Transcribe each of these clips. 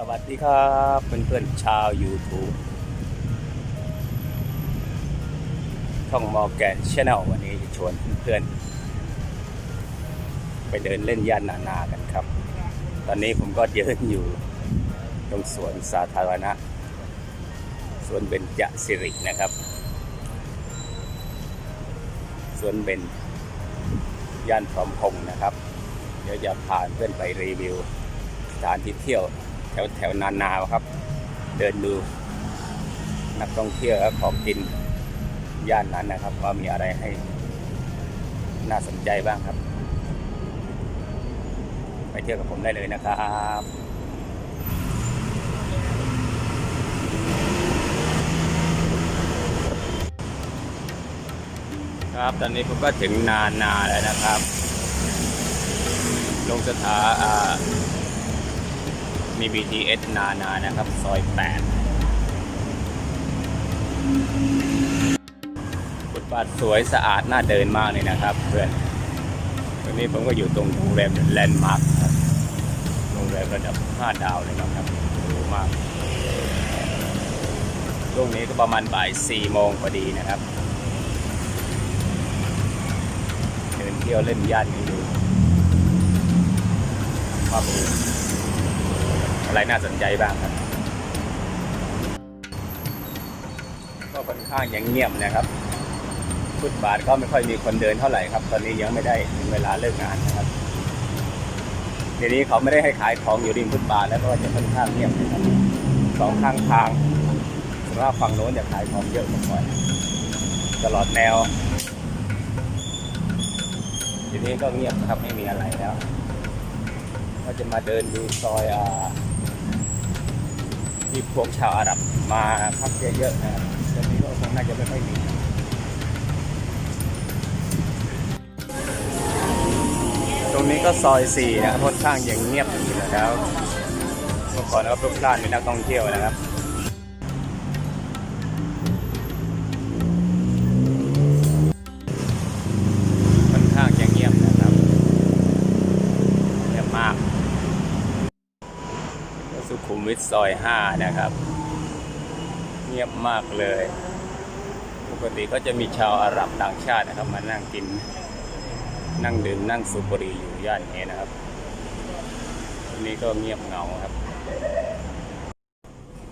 สวัสดีครับเพื่อนๆชาว YouTube ช่องมอแกนชแนลวันนี้จะชวนเพื่อนๆ ไปเดินเล่นย่านนานากันครับ ตอนนี้ผมก็เดินอยู่ตรงสวนสาธารณะ สวนเบญจสิรินะครับ สวนเบญย่านพร้อมพงษ์นะครับ เดี๋ยวจะพาเพื่อนไปรีวิวสถานที่เที่ยว ถวแถวนานาครับ เดินดู นักท่องเที่ยวและของกินย่านนั้นนะครับว่ามีอะไรให้น่าสนใจบ้างครับ ไปเที่ยวกับผมได้เลยนะครับครับตอนนี้ผมก็ถึงนานาแล้วนะครับ ลงสถาอ่า มี BTS นานานะครับ ซอย 8 ฟุตบาทสวยสะอาด น่าเดินมากเลยนะครับ เพื่อนตอนนี้ผมก็อยู่ตรงโรงแรมแลนด์มาร์คครับโรงแรมระดับ 5 ดาวเลยนะครับดูมากช่วงนี้ก็ประมาณบ่าย4โมงพอดีนะครับ เดินเที่ยวเล่นย่านนี้ดูว่ามี อะไรน่าสนใจบ้างครับ ก็ค่อนข้างยังเงียบนะครับฟุตบาทก็ไม่ค่อยมีคนเดินเท่าไหร่ครับ ตอนนี้ยังไม่ได้ถึงเวลาเลิกงานนะครับเดี๋ยวนี้เขาไม่ได้ให้ขายของอยู่ริมฟุตบาทแล้วก็จะค่อนข้างเงียบนะครับสองข้างทางสำหรับฝั่งโน้นจะขายของเยอะกว่าก่อนตลอดแนวทีนี้ก็เงียบนะครับไม่มีอะไรแล้ว ก็จะมาเดินดูซอยอ่า ที่พวกชาวอาหรับมาพักเยอะๆนะครับตอนนี้ก็คงน่าจะไม่ค่อยมีตรงนี้ก็ซอยสี่นะครับค่อนข้างยังเงียบอยู่แล้วเมื่อก่อนก็พลุกพล่านเป็นนักท่องเที่ยวนะครับ วิทซอย 5 นะครับ เงียบมากเลย ปกติก็จะมีชาวอาหรับต่างชาตินะครับ มานั่งกิน นั่งดื่มนั่งสูบบุหรี่อยู่ย่านนี้นะครับทีนี้ก็เงียบเหงาครับ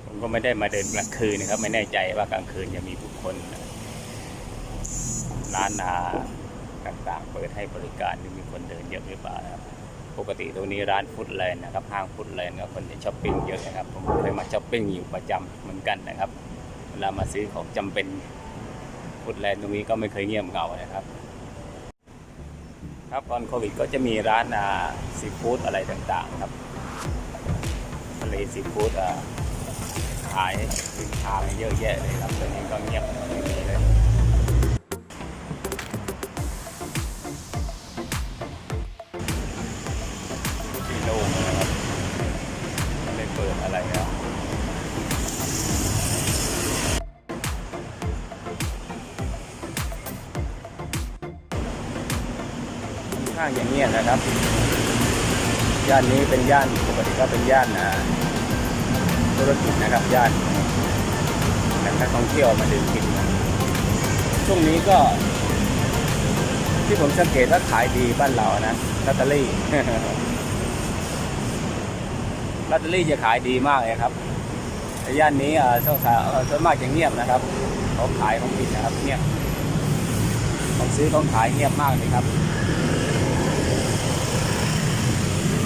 ผมก็ไม่ได้มาเดินกลางคืนนะครับ ไม่แน่ใจว่ากลางคืนจะมีผู้คนร้านนาต่างๆ เปิดให้บริการหรือมีคนเดินเยอะหรือเปล่านะครับ ปกติตรงนี้ร้านฟุตแลนด์นะครับห้างฟุตแลนด์ก็คนจะช้อปปิ้งเยอะนะครับผมเคยมาช้อปปิ้งอยู่ประจำเหมือนกันนะครับเวลามาซื้อของจำเป็นฟุตแลนด์ตรงนี้ก็ไม่เคยเงียบเหงานะครับครับก่อนโควิดก็จะมีร้านอาซีฟู้ดอะไรต่างๆครับทะเลซีฟู้ดอ่าขายริมทางเยอะแยะเลยครับตอนนี้ก็เงียบไม่มีเลย ข้างอย่างเงี้ยนะครับ ย่านนี้เป็นย่านปกติก็เป็นย่านอ่าธุรกิจนะครับย่านนักท่องเที่ยวมาดื่มกินกันช่วงนี้ก็ ที่ผมสังเกตว่าขายดีบ้านเรานะลอตเตอรี่ลอตเตอรี่จะขายดีมากเลยครับย่านนี้อ่าช่วงสายส่วนมากจะเงียบนะครับเขาขายของกินนะครับเงียบของซื้อของขายเงียบมากเลยครับ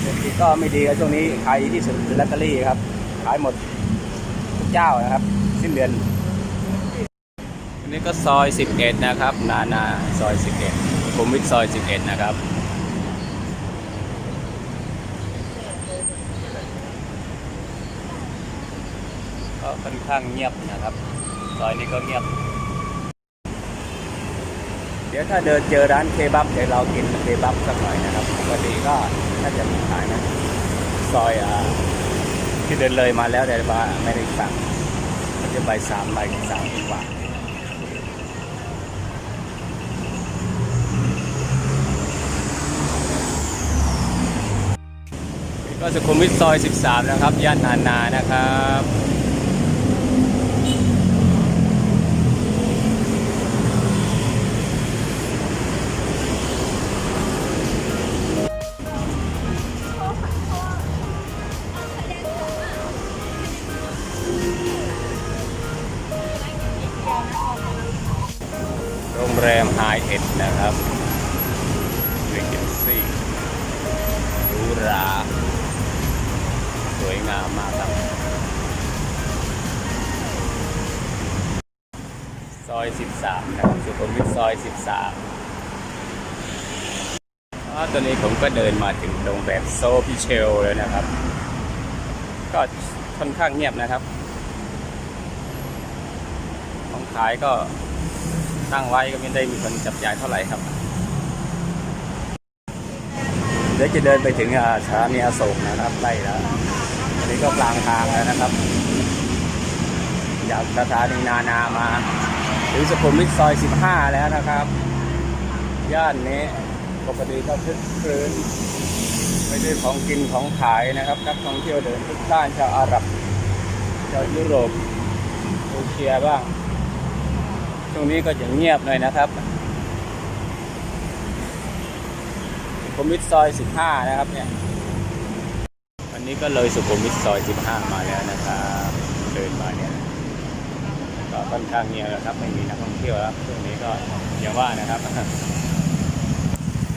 เศรษฐกิจก็ไม่ดีครับช่วงนี้ขายดีที่สุดคือลอตเตอรี่ครับ ขายหมดทุกเจ้านะครับ สิ้นเดือนอันนี้ก็ซอย 11 นะครับ นานาซอย 11ผมวิทซอย 11 นะครับก็ค่อนข้างเงียบนะครับซอยนี้ก็เงียบ เดี๋ยวถ้าเดินเจอร้านเคบับเดี๋ยวเรากินเคบับสักหน่อยนะครับปกติก็ น่าจะมีขายนะซอยอ่าที่เดินเลยมาแล้วแต่ว่าไม่ได้สั่งมันจะใบสามใบสามกว่าก็ก็สุขุมวิทซอย 13 นะครับ ย่านนานานะครับ แรมไฮเอ็ดนะครับเรเจนซี่รูราสวยงามมากครับ ซอย 13 นะครับ สุขุมวิทซอย 13 ตอนนี้ผมก็เดินมาถึงโรงแรมโซพิเชลเลยนะครับ ก็ค่อนข้างเงียบนะครับ ของขายก็ ตั้งไว้ก็ไม่ได้มีคนจับจ่ายเท่าไหร่ครับ เดี๋ยวจะเดินไปถึงสถานีอโศกนะครับใกล้แล้วอันนี้ก็กลางทางแล้วนะครับจากสถานีนานามา ถึงสุขุมวิทซอย 15 แล้วนะครับ ย่านนี้ปกติก็คึกครื้นไปด้วยของกินของขายนะครับนักท่องเที่ยวเดินทุกท่านชาวอาหรับชาวยุโรปเอเชียบ้าง ช่วงนี้ก็จะเงียบหน่อยนะครับสุขุมวิทซอย 15 นะครับเนี่ย วันนี้ก็เลยสุขุมวิทซอย 15 มาแล้วนะครับ เดินมาเนี่ย ก็ค่อนข้างเงียบนะครับ ไม่มีนักท่องเที่ยวแล้วช่วงนี้ก็อย่างว่านะครับ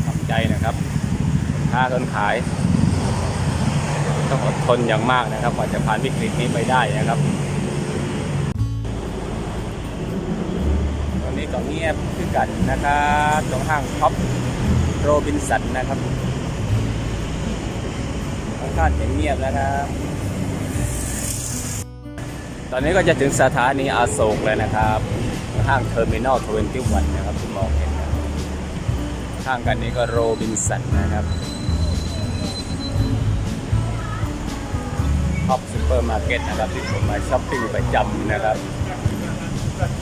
ทำใจนะครับคนค้าคนขายต้องอดทนอย่างมากนะครับกว่าจะผ่านวิกฤตนี้ไปได้นะครับ ก็เงียบขึ้นกันนะครับตรงห้างท็อปโรบินสันนะครับค่อนข้างจะเงียบนะครับ ตอนนี้ก็จะถึงสถานีอาโศกแล้วนะครับ ห้างเทอร์มินอลทเวนตี้วันนะครับที่มองเห็นนะข้างกันนี้ก็โรบินสันนะครับท็อปซูเปอร์มาร์เก็ตนะครับที่ผมมาช้อปปิ้งประจำนะครับ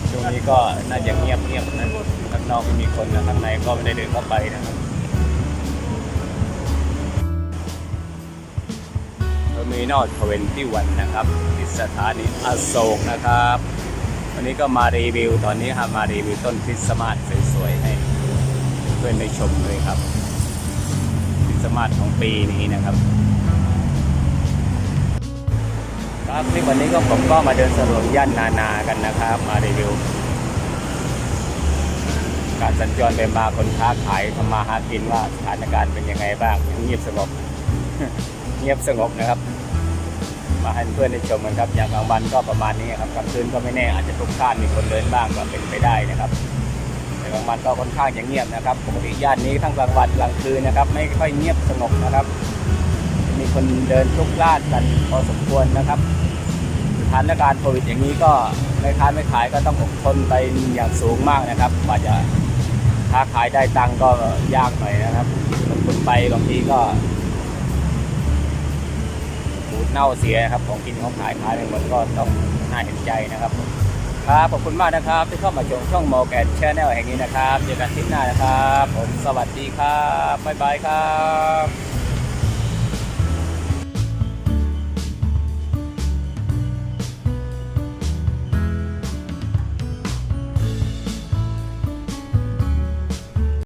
ช่วงนี้ก็น่าจะเงียบเงียบนะข้างนอกไม่มีคนนะข้างในก็ไม่ได้เดินเข้าไปนะครับเทอร์มินอลทเวนตี้วันนะครับที่สถานีอโศกนะครับ วันนี้ก็มารีวิวตอนนี้ครับมารีวิวต้นคริสต์มาสสวยๆให้เพื่อนได้ชมเลยครับคริสต์มาสของปีนี้นะครับ ครับที่วันนี้ก็ผมก็มาเดินสำรวจย่านนานากันนะครับ มารีวิวการสัญจรไปมาคนค้าขายทำมาหากินว่าสถานการณ์เป็นยังไงบ้างเงียบสงบเงียบสงบนะครับ มาให้เพื่อนได้ชมกันครับอย่างกลางวันก็ประมาณนี้ครับกลางคืนก็ไม่แน่อาจจะทุกข้านมีคนเดินบ้างก็เป็นไปได้นะครับแต่กลางวันก็ค่อนข้างจะเงียบนะครับปกติย่านนี้ทั้งกลางวันกลางคืนนะครับ ไม่ค่อยเงียบสงบนะครับ มีคนเดินทุกลาดกันพอสมควรนะครับ ถานการณ์โควิดอย่างนี้ก็แม่ค้าไม่ขายก็ต้องอดทนไปอย่างสูงมากนะครับกว่าจะค้าขายได้ตังก็ยากหน่อยนะครับลงทุนไปบางทีก็บูดเน่าเสียครับของกินของขายขายไปหมดก็ต้องน่าเห็นใจนะครับครับขอบคุณมากนะครับ ที่เข้ามาชมช่องโมแกนชแนลแห่งนี้นะครับเจอกันคลิปหน้านะครับ ผมสวัสดีครับบ๊ายบายครับ